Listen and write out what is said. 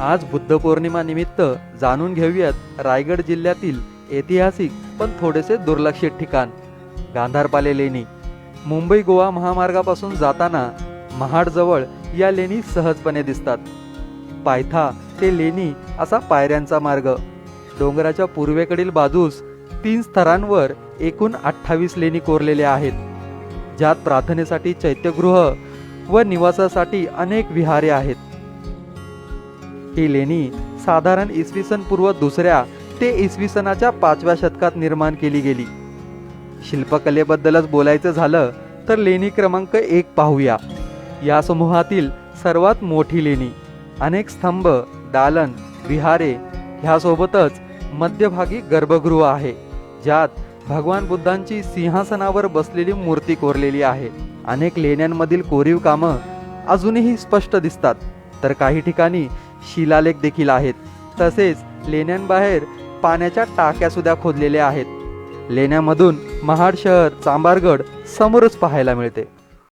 आज बुद्ध पौर्णिमा निमित्त जाणून घेऊयात रायगड जिल्ह्यातील ऐतिहासिक पण थोडेसे दुर्लक्षित ठिकाण. गांधारपाले लेणी. मुंबई गोवा महामार्गापासून जाताना महाडजवळ या लेणी सहजपणे दिसतात. पायथा ते लेणी असा पायऱ्यांचा मार्ग. डोंगराच्या पूर्वेकडील बाजूस तीन स्तरांवर एकूण अठ्ठावीस लेणी कोरलेल्या आहेत. ज्यात प्रार्थनेसाठी चैत्यगृह व निवासासाठी अनेक विहारे आहेत. ही लेणी साधारण इसवी सन पूर्व दुसऱ्या ते इसवी सनाच्या पाचव्या शतकात निर्माण केली गेली. शिल्पकलेबद्दलच बोलायचं झालं तर लेणी क्रमांक एक पाहूया. या समूहातील सर्वात मोठी लेणी अनेक स्तंभ दालन विहारे ह्यासोबतच मध्यभागी गर्भगृह आहे ज्यात भगवान बुद्धांची सिंहासनावर बसलेली मूर्ती कोरलेली आहे. अनेक लेण्यांमधील कोरीव कामं अजूनही स्पष्ट दिसतात तर काही ठिकाणी शिलालेख देखील आहेत. तसेच लेण्यांबाहेर पाण्याच्या टाक्यासुद्धा खोदलेल्या आहेत. लेण्यामधून महाड शहर चांबारगड समोरच पाहायला मिळते.